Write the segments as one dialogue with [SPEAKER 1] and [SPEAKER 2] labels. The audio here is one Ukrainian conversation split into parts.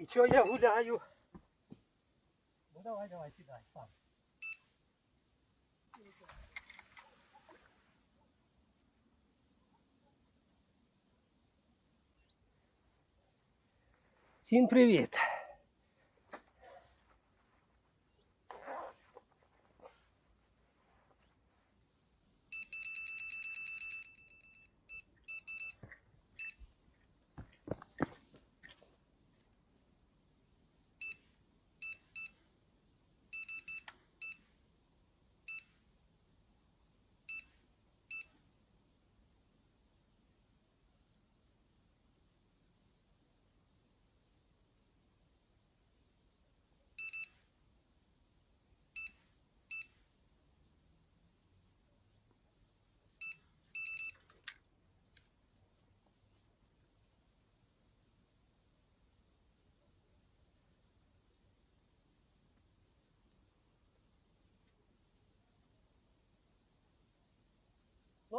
[SPEAKER 1] І чого я гуляю? Ну давай, давай, сідай сам. Всім привіт!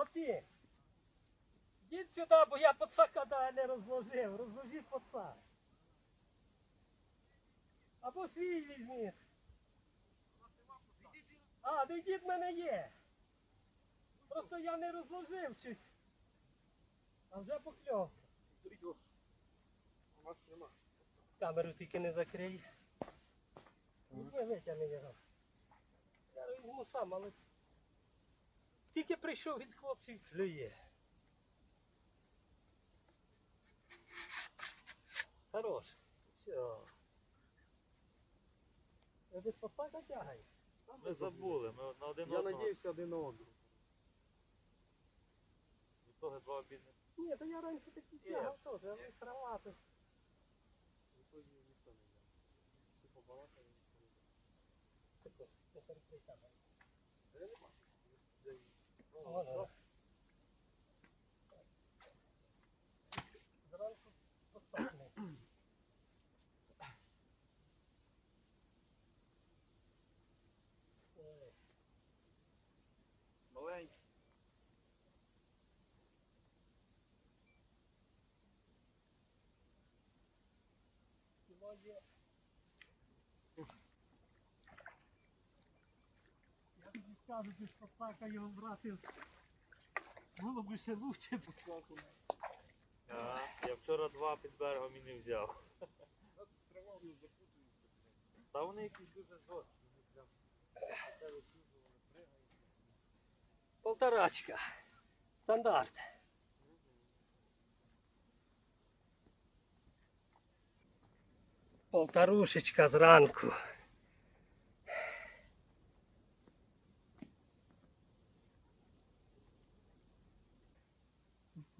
[SPEAKER 1] Хлопці, йдіть сюди, бо я пацака да, не розложив. Розложіть пацак. Або свій візьміть. А, ну йдіть в мене є. Просто я не розложив щось. А вже покльовка.
[SPEAKER 2] У нас нема.
[SPEAKER 1] Камеру тільки не закрий. Витягни його. Я візьму сам, але тільки прийшов від хлопців клює. Хорош. Все. Ви без попака тягаєш?
[SPEAKER 3] Ми забули, ми на один
[SPEAKER 2] Я
[SPEAKER 3] одного.
[SPEAKER 2] надіюся один на одного.
[SPEAKER 3] Від того два обідних.
[SPEAKER 1] Ні, то я раніше такі тягав теж, але кровати.
[SPEAKER 2] Ніхто ні- ніхто не. Всі побалакали, ніхто не знає.
[SPEAKER 1] Тако, не перекрий камеру.
[SPEAKER 2] Де нема? Де її?
[SPEAKER 1] Вон вона. Я тобі скажу, його брати. Було б ще лучше.
[SPEAKER 3] А, я вчора два під берегом і не взяв. Та вони якісь дуже жорсткі.
[SPEAKER 1] Полторачка. Стандарт. Полторушечка зранку.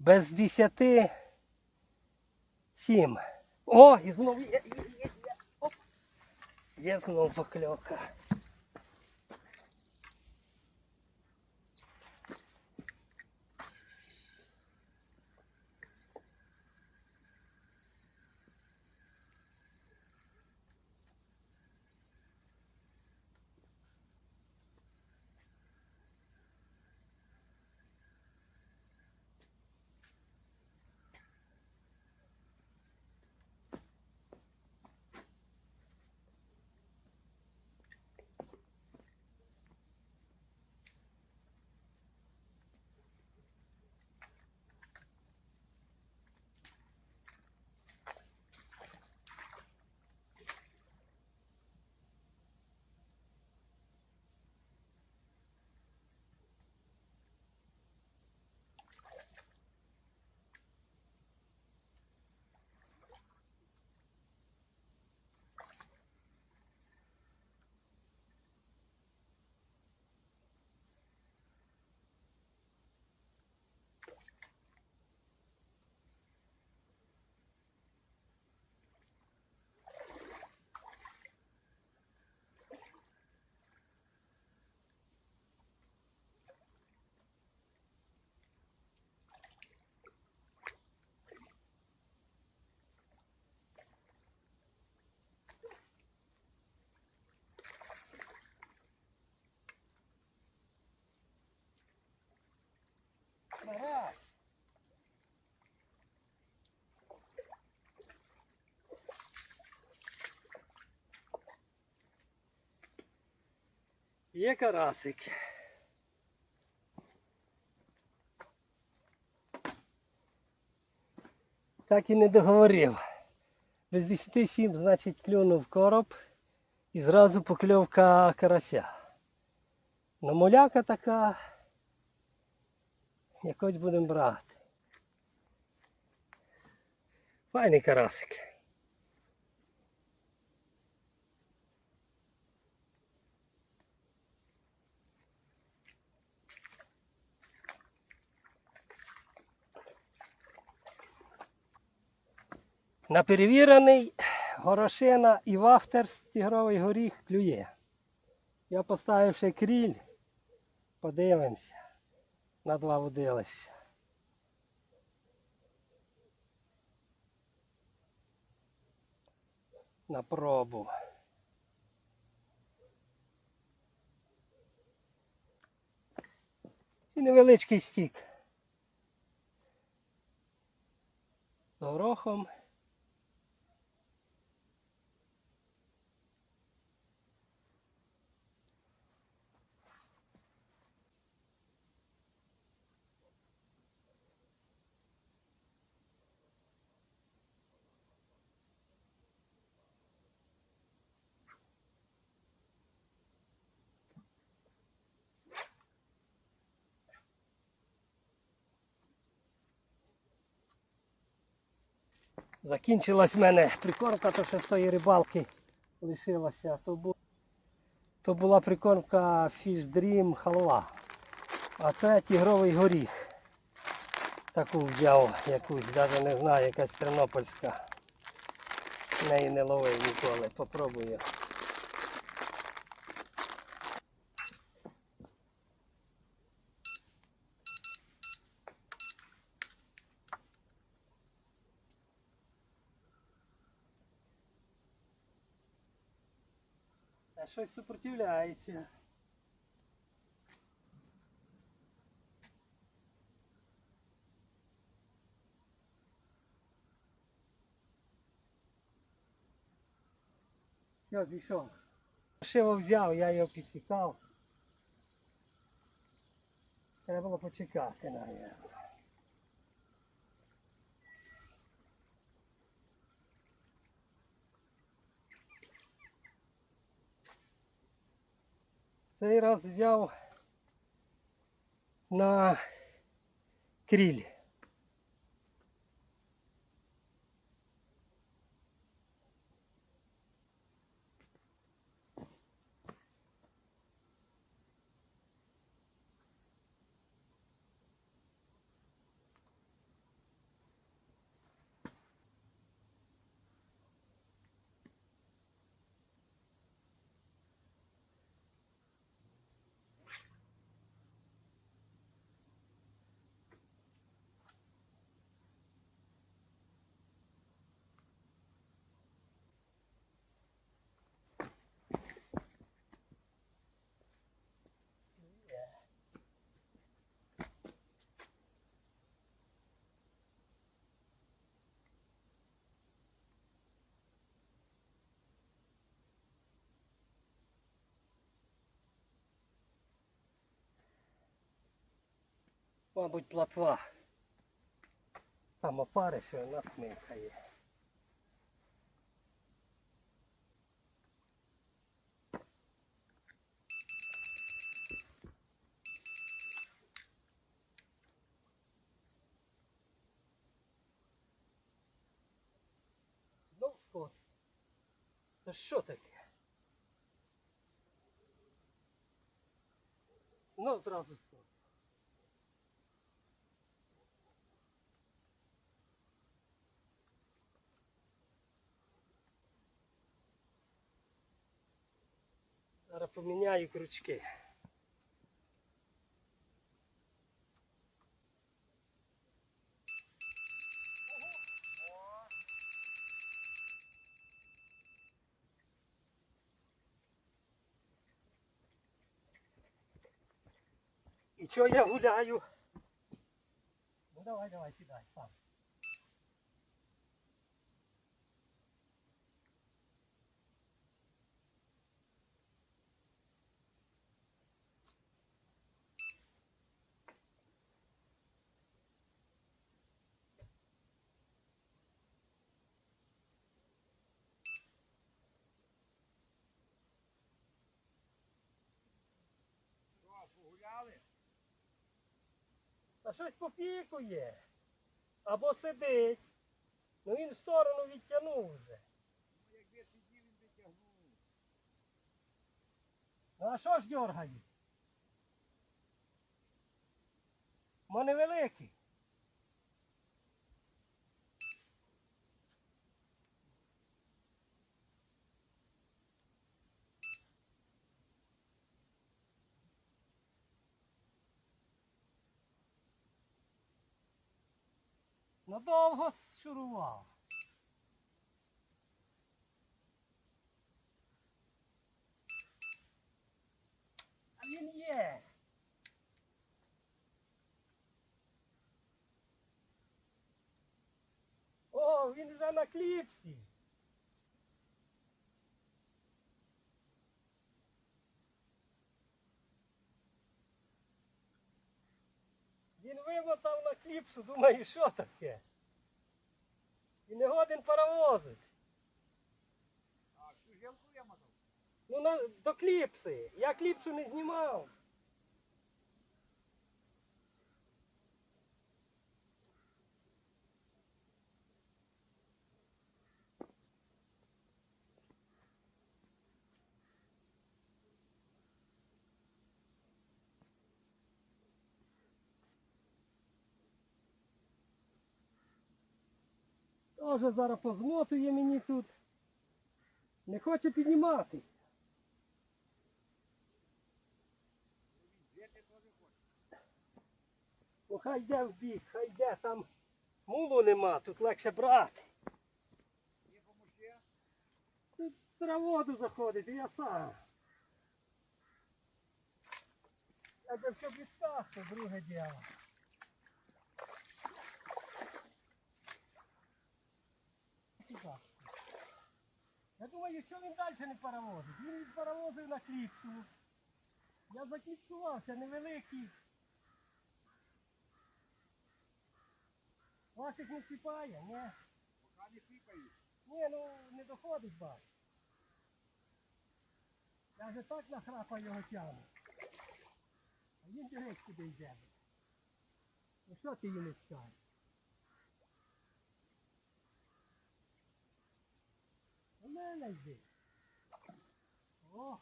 [SPEAKER 1] Без десяти сім. О, і знову є, є, є, є. Оп. Є знову покльовка. раз. Є карасик. Так і не договорив. Без 10,7, значить, клюнув короб і зразу покльовка карася. Но моляка така якось будемо брати. Файний карасик. На перевірений горошина і вафтерс тігровий горіх клює. Я поставив ще кріль. Подивимося на два водилища. На пробу. І невеличкий стік. З горохом. Закінчилась в мене прикормка, то ще з тої рибалки лишилася. То, бу... то була прикормка Fish Dream халва. А це тігровий горіх. Таку взяв якусь, навіть не знаю, якась тернопільська. Неї не ловив ніколи. Попробую. Щось супротивляється. Все, зійшов. Шиво взяв, я його підсікав. Треба було почекати, навіть. Цей раз взяв на кріль. Мабуть, платва. Там опарище, у нас микає. Знов скот. Та що таке? Знов зразу скот. Поміняю крючки. І чого я гуляю? Ну давай, давай, сідай сам. Щось попікує. Або сидить. Ну він в сторону відтягнув вже.
[SPEAKER 2] Якби сидів, він витягнув?
[SPEAKER 1] Ну а що ж дьоргає? В мене великий. Надовго шурував. А він є. О, він вже на кліпсі. Він вимотав на кліпсу, думаю, що таке? І не годен паровозить.
[SPEAKER 2] А всю жінку я мотав?
[SPEAKER 1] Ну на, до кліпси. Я кліпсу не знімав. Тоже зараз позмотує мені тут. Не хоче піднімати.
[SPEAKER 2] Жити теж хоче.
[SPEAKER 1] Ну хай йде в бік, хай йде, там мулу нема, тут легше брати. Тут воду заходить, і я сам. Я це все підказка, друге діло. Сюди. Я думаю, що він далі не паровозить. Він паровозив на кліпсу. Я закліпсувався, невеликий. Ваших не чіпає, ні.
[SPEAKER 2] Поки не сипають.
[SPEAKER 1] Ні, ну не доходить бач. Я вже так нахрапа його тягну. А він дивись куди йде. Ну що ти йому скажеш? У мене йди. О!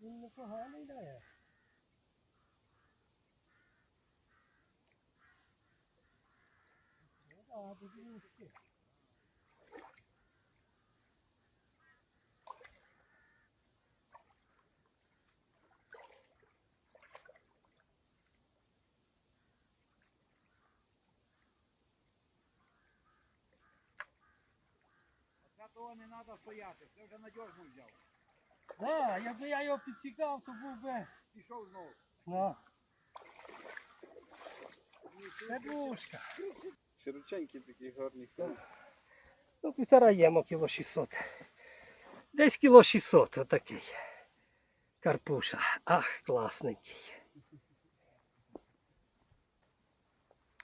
[SPEAKER 1] Він непоганий йде. Ну да, буде вузький.
[SPEAKER 2] Оце того не треба стояти. Це вже надіжно взяв.
[SPEAKER 1] Да, якби я його підсікав, то був би.
[SPEAKER 2] Пішов знову.
[SPEAKER 1] Ну. Це бушка.
[SPEAKER 2] Широченький такий гарний.
[SPEAKER 1] Ну, півтора ємо кіло 600. Десь кіло 600 отакий. Карпуша. Ах, класненький.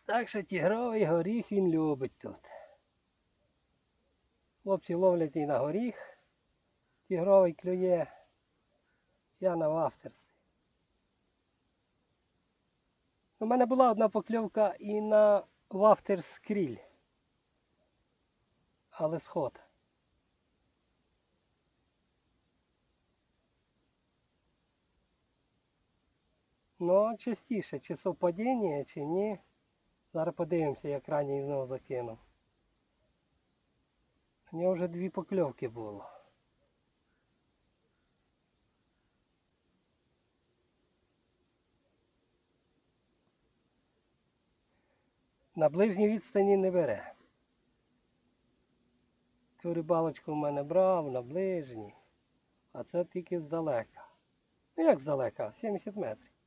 [SPEAKER 1] Так що тігровий горіх він любить тут. Хлопці ловлять і на горіх. Тігровий клює. Я на вафтерс. У мене була одна покльовка і на вафтерс кріль. Але сход. Ну, частіше, чи совпадіння, чи ні. Зараз подивимося, як ранній знову закинув. У нього вже дві покльовки було. На ближній відстані не бере. Цю рибалочку в мене брав на ближній, а це тільки здалека. Ну як здалека? 70 метрів.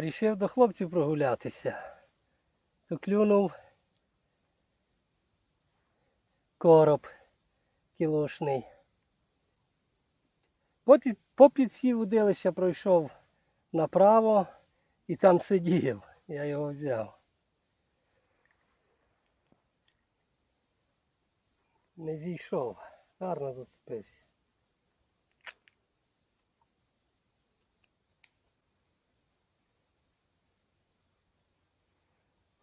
[SPEAKER 1] рішив до хлопців прогулятися, то клюнув короб кілошний. Потім попід всі водилища пройшов направо і там сидів. Я його взяв. Не зійшов. Гарно тут зацепився.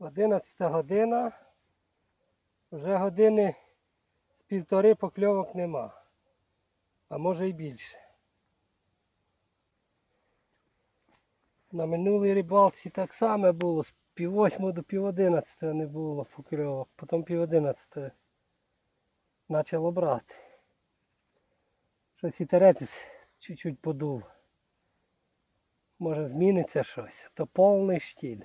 [SPEAKER 1] 11 година. Вже години з півтори покльовок нема. А може і більше. На минулій рибалці так само було, з пів восьмого до пів одинадцятого не було покльовок, потім пів одинадцятого почало брати. Щось вітерець чуть-чуть подув. Може зміниться щось, то повний штіль.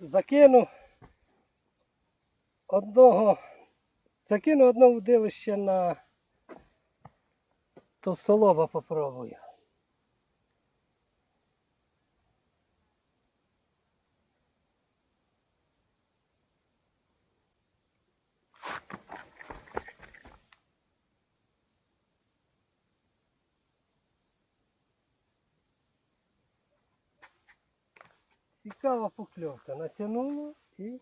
[SPEAKER 1] Закину одного, закину одне удилище на товстолоба попробую. Цікава покльовка. Натягнуло і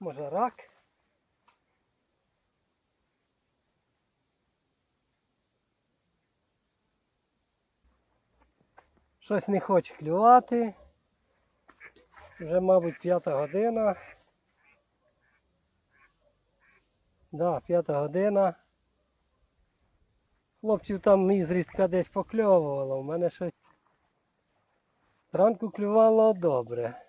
[SPEAKER 1] може рак. Щось не хоче клювати. Вже, мабуть, п'ята година. Да, п'ята година. Хлопців там ізрідка десь покльовувало. У мене щось. Зранку клювало добре.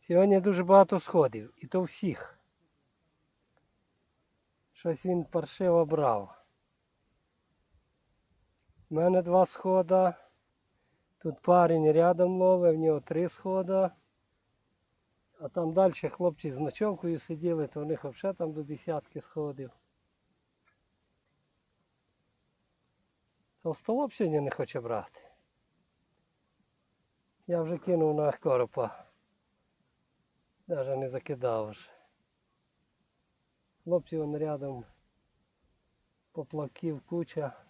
[SPEAKER 1] Сьогодні дуже багато сходів. І то всіх. Щось він паршиво брав. У мене два схода. Тут парень рядом ловить, в нього три схода. А там далі хлопці з ночовкою сиділи, то в них взагалі там до десятки сходів. Толстолоб сьогодні не хоче брати. Я вже кинув на коропа. Навіть не закидав вже. Хлопці вон рядом поплавків куча.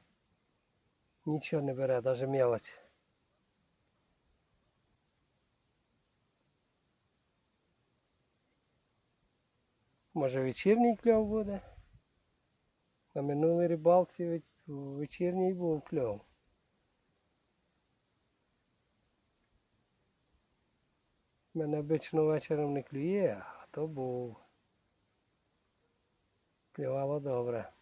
[SPEAKER 1] Нічого не бере, навіть мелочь. Може вечірній кльов буде? На минулій рибалці ве- вечірній був кльов. Мене обично вечором не клює, а то був. Клювало добре.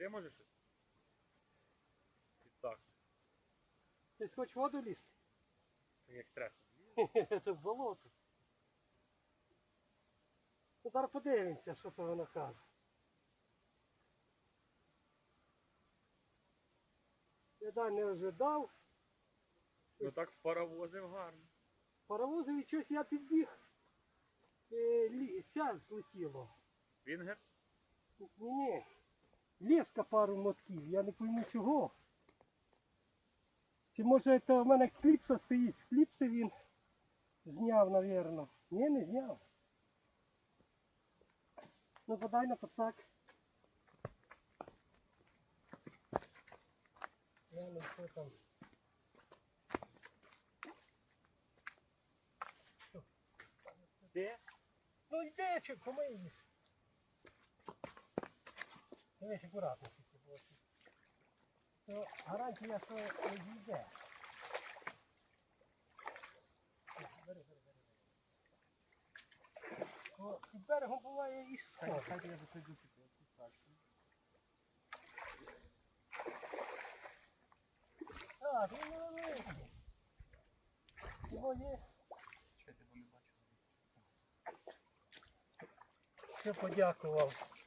[SPEAKER 2] Помогти можеш? Підсак.
[SPEAKER 1] Ти хоч воду лізти?
[SPEAKER 2] Як стрес.
[SPEAKER 1] Це болото. Ну, зараз подивимося, що то воно каже. Я дай не ожидав.
[SPEAKER 3] Ну так паровозив гарно.
[SPEAKER 1] Паровозові щось я підбіг. Е, лі, ця злетіло.
[SPEAKER 3] Вінгер?
[SPEAKER 1] Ні. Леска пару мотків, я не пойму чого. Чи може це в мене кліпса стоїть? Кліпси він зняв, напевно. Ні, не зняв. Ну подай на пацак. Я не що там.
[SPEAKER 3] Де?
[SPEAKER 1] Ну йди, чи помиєш. Дивись, акуратно тільки було. То гарантія, що не зійде. Бери, бери, бери, бери. Під берегом буває і сход.
[SPEAKER 2] Хай я виходжу так.
[SPEAKER 1] Так, він невеликий. Його є.
[SPEAKER 2] Я тебе не бачу?
[SPEAKER 1] Все подякував.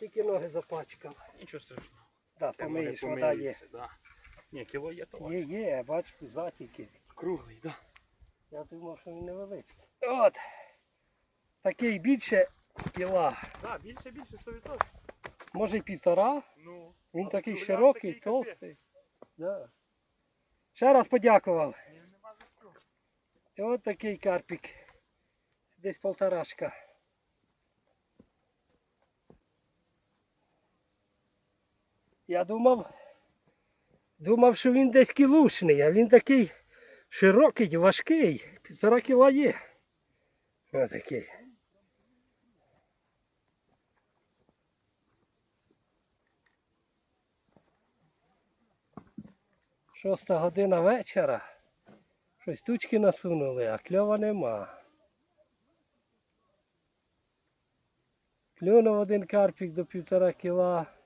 [SPEAKER 1] Тільки ноги запачкав.
[SPEAKER 3] Нічого страшного.
[SPEAKER 1] Так,
[SPEAKER 3] Те
[SPEAKER 1] помиєш, вода є.
[SPEAKER 3] Да. Ні, кіло є то.
[SPEAKER 1] Є, є, бач, затіки.
[SPEAKER 3] Круглий, да.
[SPEAKER 1] Я думав, що він невеличкий. От. Такий більше кіла.
[SPEAKER 3] Да, більше, більше 100%.
[SPEAKER 1] Може й півтора.
[SPEAKER 3] Ну.
[SPEAKER 1] Він
[SPEAKER 3] а
[SPEAKER 1] такий широкий,
[SPEAKER 3] такий
[SPEAKER 1] толстий. Да. Ще раз подякував. І от такий карпік. Десь полторашка. Я думав, думав, що він десь кілушний, а він такий широкий, важкий. Півтора кіла є. Ось такий. Шоста година вечора. Щось тучки насунули, а кльова нема. Клюнув один карпік до півтора кіла.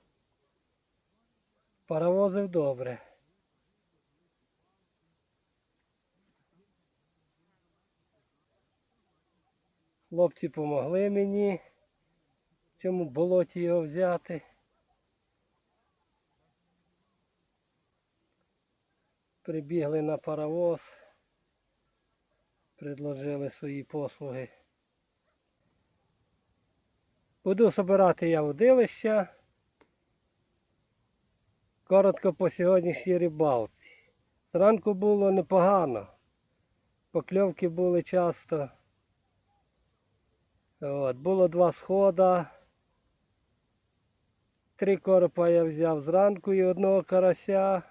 [SPEAKER 1] Паровозив добре. Хлопці помогли мені в цьому болоті його взяти. Прибігли на паровоз, предложили свої послуги. Буду збирати я водилища. Коротко по сьогоднішній рибалці. Зранку було непогано. Покльовки були часто. От, було два схода. Три коропа я взяв зранку і одного карася.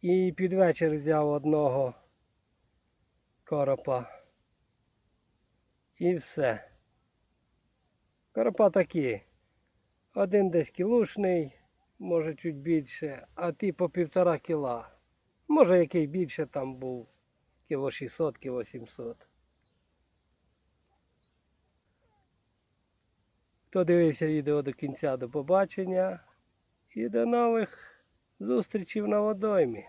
[SPEAKER 1] І під вечір взяв одного коропа. І все. Коропа такі. Один десь кілушний, може чуть більше, а ті по півтора кіла. Може який більше там був. Кіло 600, кіло 700. Хто дивився відео до кінця, до побачення. І до нових зустрічей на водоймі.